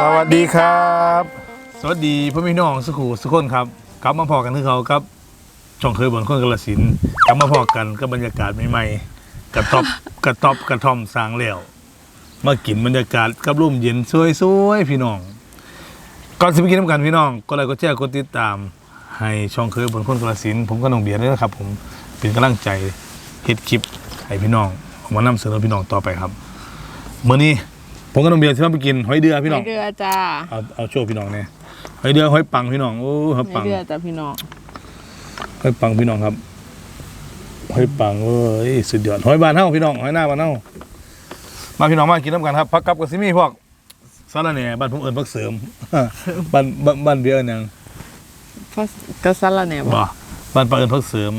สวัสดีครับ สวัสดีพ่อพี่น้องสุขุสุขคนครับกลับมาพอกันที่เขาครับช่องเคยบนคนกระสินธุ์กลับมาพอกันกับบรรยากาศใหม่ๆกระต๊อบกระต๊อบกระท่อมสร้างแล้วมากินบรรยากาศกับร่มเย็นสวยๆพี่น้องก่อนสิไปกินน้ำกันพี่น้องก็เลยก็แจ้งกดติดตาม ให้ช่องเคยบนคนกระสินธุ์ผมก็น้องเบียร์ด้วยนะครับ ผมเป็นกำลังใจเฮ็ดคลิปให้พี่น้องเอามานำเสนอพี่น้องต่อไปครับมื้อนี้ ผมก็น้องเบียร์ที่มาไปกินหอยเดือพี่น้องไม่เดือจ้าเอาเอาโชว์พี่น้องเนี่ยหอยเดือหอยปังพี่น้องโอ้หอยไม่ปังเดือจ้าพี่น้องหอยปังพี่น้องครับหอยปังเอ้ยสุดยอดหอยบานเฮาพี่น้องหอยหน้าบานเฮามาพี่น้องมากินน้ำกันครับพักกับกับซิมี่พวกสารแหน่บ้านผมเอิญพักเสริมบ้านบ้านบ้านเบียร์เอิ้นหยังเพราะกระซันละเนี่ยบ่บ้านปลาเอิญพักเสริม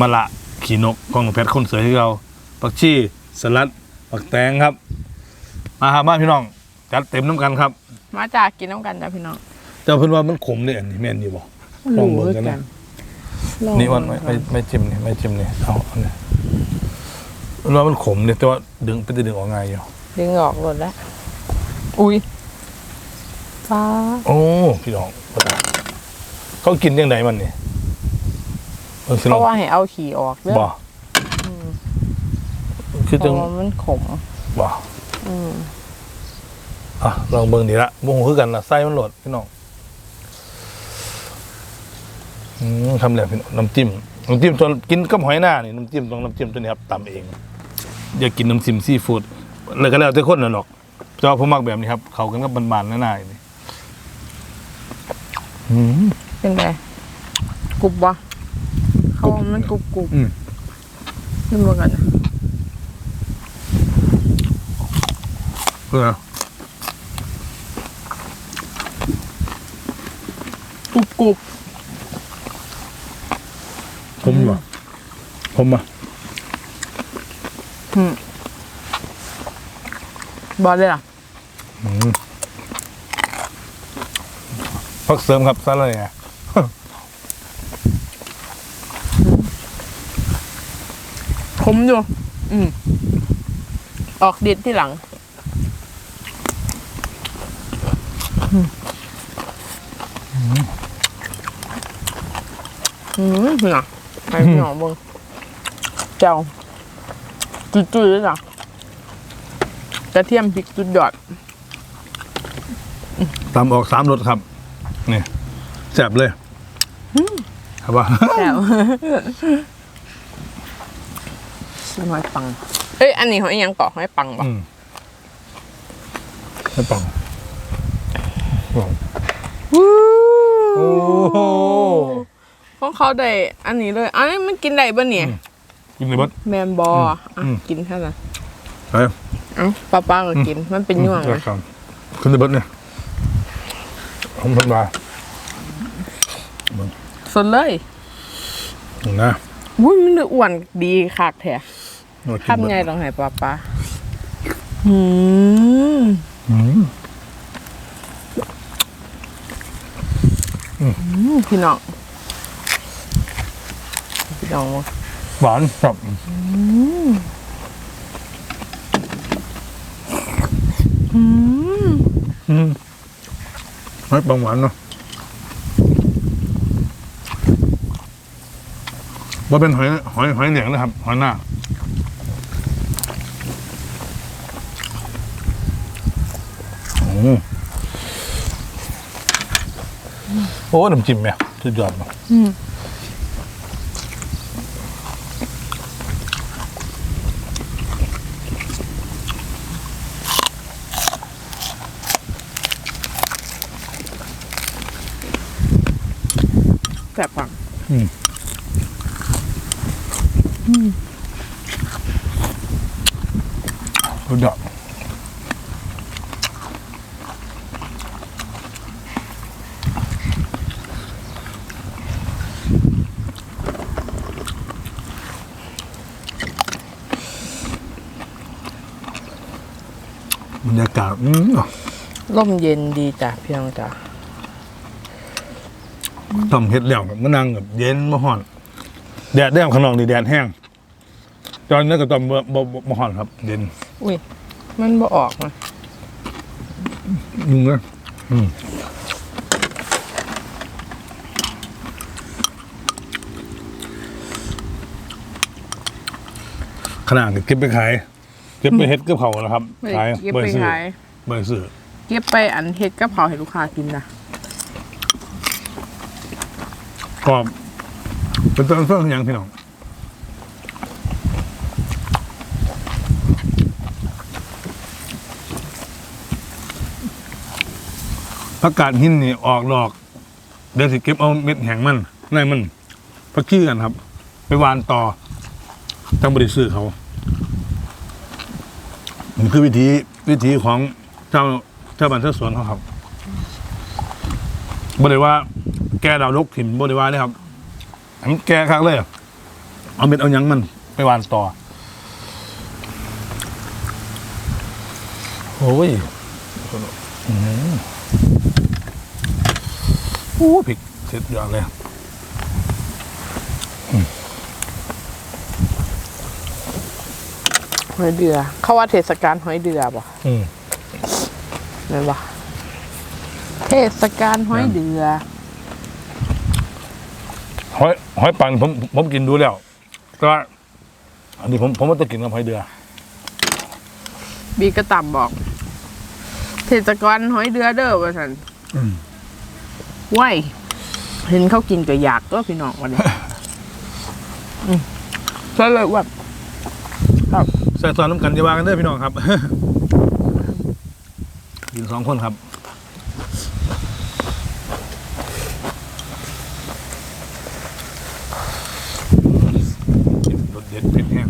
มะละขี่นกของหลวงแพทย์คนสวยที่เราปักชีสลัดปักแตงครับ มาครับมาพี่น้องจัดเต็มน้ำกันครับ มาจากกินน้ำกันจ้าพี่น้องแต่เพิ่นว่ามันขมเนี่ยอันนี้แม่นอยู่บ่ลองเบิ่งกันนะลองนี่วันเบิ่ไม่งไม่ไม่จิ้มนี่ไม่จิ้มนี่เอาอันนี้มันว่ามันขมเนี่ยแต่ว่าดึงไปจะดึงออกง่ายอยู่ดึงออกหมดแล้ว อุ้ยฟ้าโอ้พี่น้องเขากินยังไงมันนี่เออสิเพลองราะว่าให้เอาขี่ออกเด้อบ่อืมคือเพจังราะว่ามันขมบ่ อืมอะลองเบิ่งดีละบ่ฮู้คือกันนะไส้มันโหลดพี่น้องอืมทำแล้วพี่น้องน้ำจิ้มน้ำจิ้มตัวกินกับหอยหน้านี่น้ำจิ้มต้องน้ำจิ้มตัวนี้ครับตำเองอย่ากินน้ำจิ้มซีฟู้ดเลยก็แล้วแต่คนน่ะหรอกแต่ว่าผมมักแบบนี้ครับ เขากันกับบานๆหน้าๆนี่อืมเป็นไงกรุบวะเขาว่ามันกรุบกรุบอืมขึ้นมากันนะ เพื่อกรุบกรุบผมเหรอผมอะอืมบอลเลยล่ะอืมพักเสริมครับซะเลยอะขมอยู่ อืม ออกเด็ดที่หลัง อืมพี่น้องไปพี่น้องเบิ่งเจ้าจุดๆเลยจ้ะกระเทียมพริกจุดยอดตามออกสามรสครับ นี่แซ่บเลยครับว่าแล้วหอยปัง เอ้ย อันนี้หอยยังเกาะหอยปังปะอืมไม่ปัง โอ้โหของเขาได้อันนี้เลย อันนี้มันกินได้ปะเนี่ย กินเลยบัด แมนบออืมอะอืม กินเท่านั้นไปเอ้าป้าป้าก็กิน มันเป็นย่วงอืมนะครับขึ้นเลยบัดเนี่ยผมทำลายสดเลยนะอุ้ยมันเลยอ้วนดีคักแท้มากินทำไงต้องให้ป้าป้าอืมอืม อืม พี่น้องพี่น้องหวานครับอืมอืมไม่ปังหวานเนาะว่าเป็นหอยหอยหอยเหลียงนะครับ หอยหน้าอืม โอ้น้ำจิ้มเนี่ยสุดยอดมากอืม รรยากาศอืมร่มเย็นดีจ้ะพี่น้องจ้ะทำเฮ็ดแล้วแบบมะนางแบบเย็นมาห่อนแดดแดดข้างนอกนี่แดดแห้งตอนนั้นก็ต้องบ่บ่บ่บ่ห่อนครับ เย็น อุ้ยมันบ่ออกนะมึงนะอืมขนาดเก็บไปขาย เก็บไปเฮ็ดกับเขานะครับไม่ขายเก็บบ่ไปได้ซื้อขายบ่ได้ซื้อเก็บไปอันเฮ็ดกะเพราให้ลูกค้ากินนะกรอบเป็นต้นเฟื่องอย่างพี่น้องผักกาดหินนี่ออกดอก เดี๋ยวสิเก็บเอาเม็ดแห้งมันในมันพักขี้กันครับ ไปหวานต่อต้องบริซื้อเขา มันคือวิธีวิธีของเจ้าเจ้าบ้านเจ้าสวนเขาครับบ่ได้ว่า แกดาวลกถิ่มบ่ได้ว่าเลยครับอันแกคักเลยเอาเม็ดเอายังมัน ไปวานต่อโอ้ยอื้หือโอ้พริกเสร็จยอดเลย หอยเดือ เขาว่าเทศกาลหอยเดือบ่อืมนั่นบ่เทศกาลหอยเดือ หอยหอยปังผมผมกินดูแล้วก็อันนี้ผมผมว่าจะกินกับหอยเดือ บีกระต่ำบอก เทศกาลหอยเดือเด้อว่าซั่นอืมไหวเห็นเขากินก็อยากก็พี่น้องวันนี้ อืมก็เลยว่า ใส่ซอนน้ำกันจะวากันเด้อพี่น้องครับ กินสองคนครับ กินรสเด็ดเผ็ดแห้ง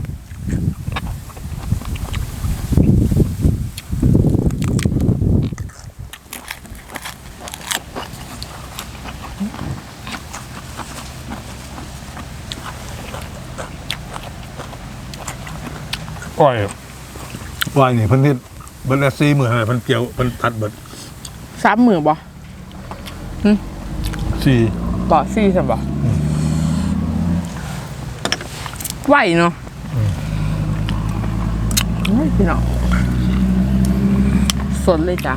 ก้อยก้อยนี่เพิ่นที่เบิดละสี่หมื่นอะไรเพิ่นเกี่ยวเพิ่นตัดเบิดสามมือบ่สี่บ่ซี่ซั่นบ่ไหวเนาะเฮ้ยพี่น้องสดเลยจ้ะ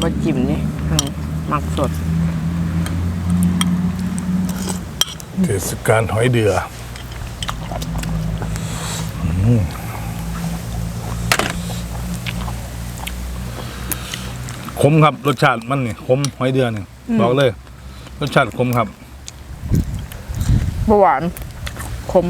บ่จิ้มนี่อืมมักสด เทศกาลหอยเดืออืม ขมครับ รสชาติมันนี่ขมหอยเดือนี่บอกเลย รสชาติขมครับบ่หวานคม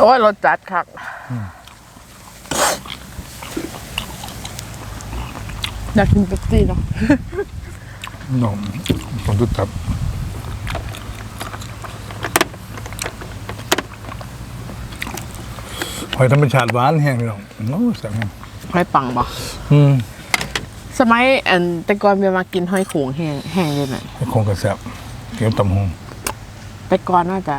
โอ้ยรสจัดครั อยากกินเป๊ปซี่เนาะน้องผมตุดครับหอยธรรมชาติหวานแห้งพี่น้องโอ้แซ่บแห้งหอยปังบ่อืมสมัยอันแต่ก่อนเบียมากินหอยโขงแห้งแห้งเลยไหมให้คงกระแซบเกี่ยวตำหงแต่ก่อนน่าจะ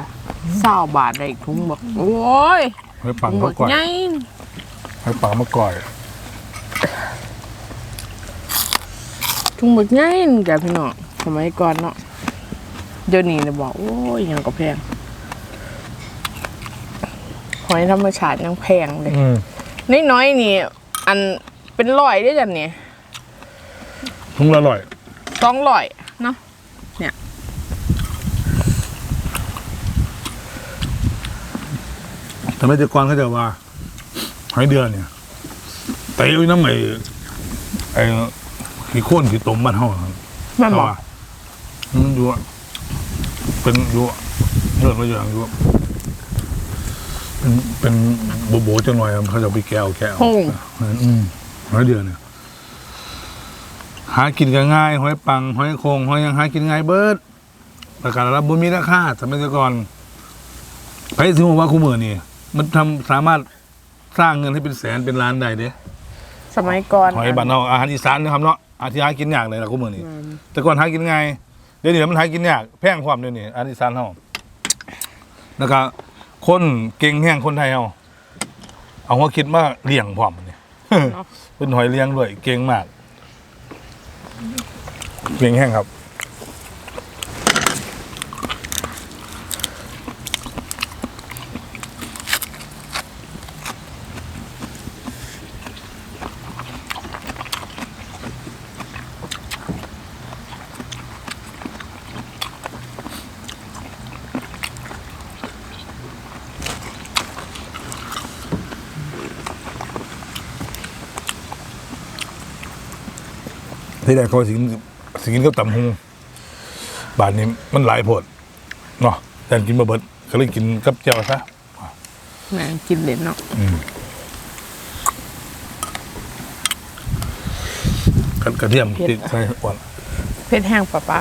เศร้าบาทได้อีกถุงบอกโอ้ยหอยปังถุงบมะอกก่อยไง หอยปังมะก่อย ถุงบอกไงแกพี่น้องสมัยก่อนเนาะเดี๋ยวนี้เนี่ยบอกโอ้ยยังก็แพงหอยธรรมชาติยังแพงเลยอืมนิดน้อยนี่ อันเป็นร้อยด้วยกันเนี่ยทุ่งละอร่อยสองร้อยเนาะทำไมแต่ก่อนเขาจะว่าหอยเดือนเนี่ยไตเอาน้ำไอ้ไอ้ ขี้โค่นขี้ตมบ้านเฮาครับแม่นเขาบอกว่ามันอยู่อะเป็นอยู่อะเรื่องมาอย่างอยู่อะเป็นเป็นโบโบจังหน่อยครับเขาจะเอาไปแก้วแก้วอืมหอยเดือนเนี่ยหากินกันง่ายหอยปังหอยโคงหอยหยังหากินง่ายเบิดประกาศรับบุญมีราคาสมัยก่อนไปถึงบอกว่าคู่มือนี่มันทำสามารถสร้างเงินให้เป็นแสนเป็นล้านได้เด้ สมัยก่อนหอยบ้านเฮาอาหารอีสานนะครับเนาะ อาที่หากินยากเลยล่ะคู่มือนี่อืมแต่ก่อนหากินง่ายเดี๋ยวนี้มันหากินยากแพงความเดี๋ยวนี้อาหารอีสานเฮาแล้วก็คนเก่งแห้งคนไทยเฮาเอาหัวคิดมาเลี้ยงพร้อมนี่เนาะเป็นหอยเลี้ยงด้วยเก่งมากเก่งแห้งครับ ที่แรกเขาสิกินสิกินก็ตำหงบาทนี้มันหลายโผดเนาะแต่กินมาเบิดก็เลยกินกับเจ้าซะแหม่กินเด่นเนาะกระกระเทียมติดใส่อ่อนเพชรแห้งปะปะ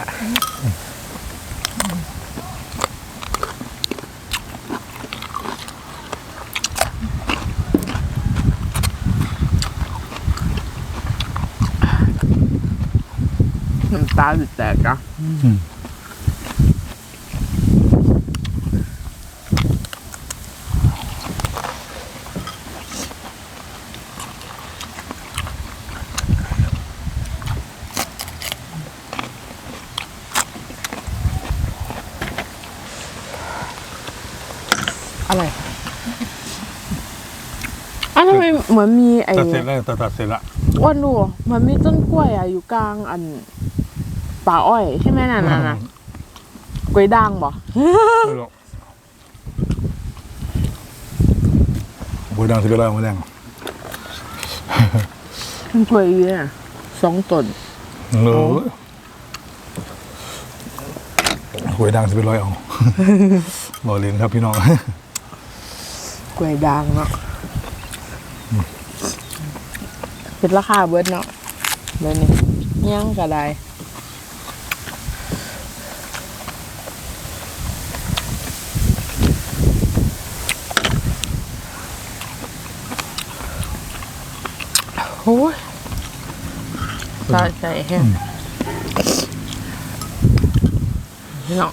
ตาสิแตกอะอะไรอันทำไมเหมือนมีไอ้ตัดเสร็จแล้วตัดตัดเสร็จละอ้วนดูเหมันมีต้นกล้วยอะอยู่กลางอัน ป่าอ้อยใช่ไหมน่ะน่ะน่ะกล้วยด่างบ่ไม่หรอกบัวดังสิเป็นไรมาแดงมันกล้วยอยู่เนี่ยสองต้นเออหวยดังสิเป็นร้อยเอาบอกเรียนครับพี่น้องกล้วยด่างเนาะเป็นราคาเบิดเนาะเดี๋ยวนี้ยังก็ได้ โอ้ยตาใจแห้งเนาะ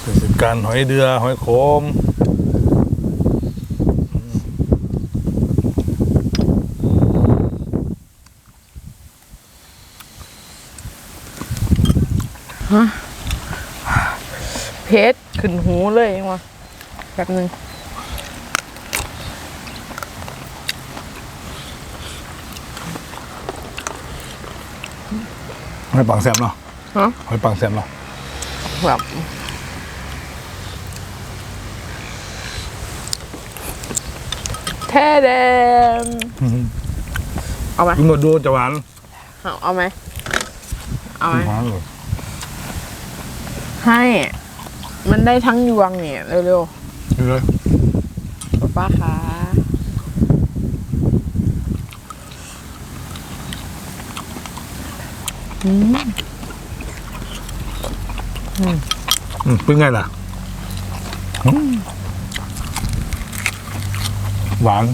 เทศกาลหอยเดือหอยโขม เพชรขึ้นหูเลยยังวะ แป๊บหนึงหอยปังแซมเนาะฮะหอยปังแซมเนาะแบบแท้แดงเอาไหมกินหมดดูจะหวาน เอาเอาไหมเอาไหมหวานเลยให้ มันได้ทั้งยวงเนี่ยเร็วนี่ เลยๆป้าป้าคะอืมอืมเป็นไงล่ะอืมหวาน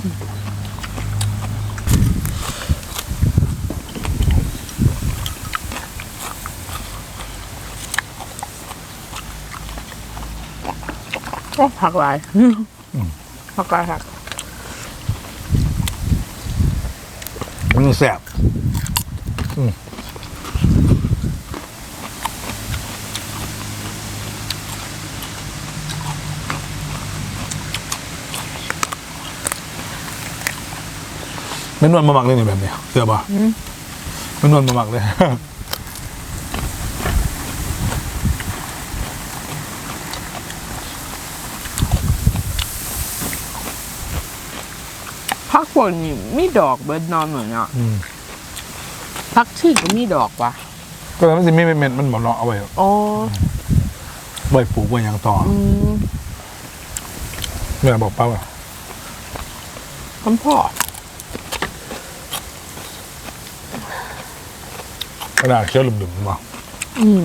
ก็ผักหลายผักหลายผักมันแสบอืมไม่นวลมาหมักเลยนี่แบบเนี้ยเสือป่ะไม่นวลมาหมักเลย ผักพวกนี้มีดอกเบิดนอนเหมือนเนาะอืมผักชีก็มีดอกว่ะก็แล้วมันสิไม่เม็ดมันหมดเนาะเอาไว้อ๋อไว้ปลูกไว้อย่างต่ออืมแม่บอกป้าว่าคำพ่อกระดาษเคี้ยวหลุมๆมาอืม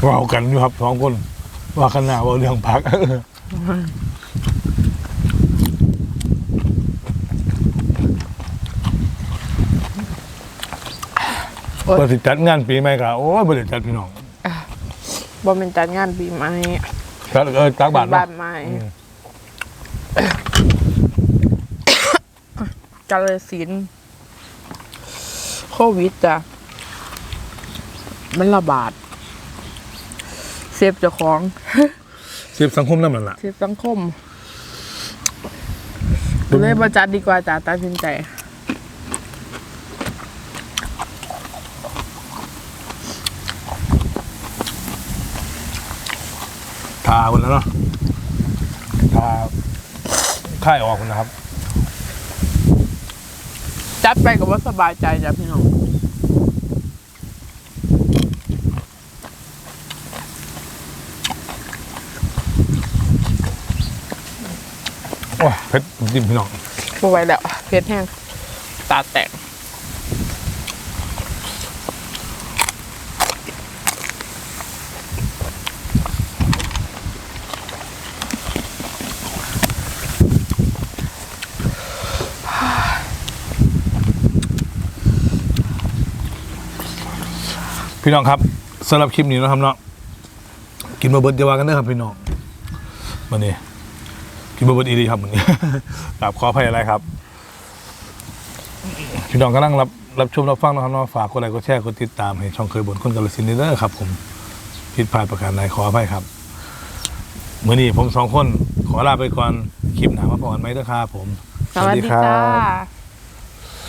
เว่ากันอยู่ครับสองคนว่าขนาดว่าเรื่องพัก อโอ๊ยเปิดสิจัดงานปีใหม่ครับโอ้ยบริจัดพี่น้องบ่เป็นจัดงานปีใหม่จัดเออตักบาทบ้าเนาะนใหม่อืมกาลสินธุ์โควิดจ้ะมันระบาดเซฟเจ้าของ เสียบสังคมนั่นแหละเซฟสังคมเลยประจัดดีกว่าจ้ะตัดสินใจ ทาคนแล้วเนาะทาค่ายออกคนนะครับ จัดไปกับว่าสบายใจจ้ะพี่น้อง อ้ยเพชรจิ้มพี่น้องบ่ไหวแล้วเพชรแห้งตาแตกพี่น้องครับสำหรับคลิปนี้นะครับเนาะกินมาเบิร์ดจะว่ากันเด้อครับพี่น้องวันนี้ กินมาเบิร์ดอีดีครับวันนี้กราบขออภัยอะไรครับ พี่น้องก็นั่งรับรับชมรับฟังนะครับน้องฝากกดไลค์กดแชร์กดติดตามให้ช่องเคยบ่นคนกาลสินเด้อครับ ผมผิดพลาดประการใดขออภัยครับเมื่อนี้ผมสองคนขอลาไปก่อนคลิปหนามาพบกันไหมเด้อครับผม สวัสดีครับ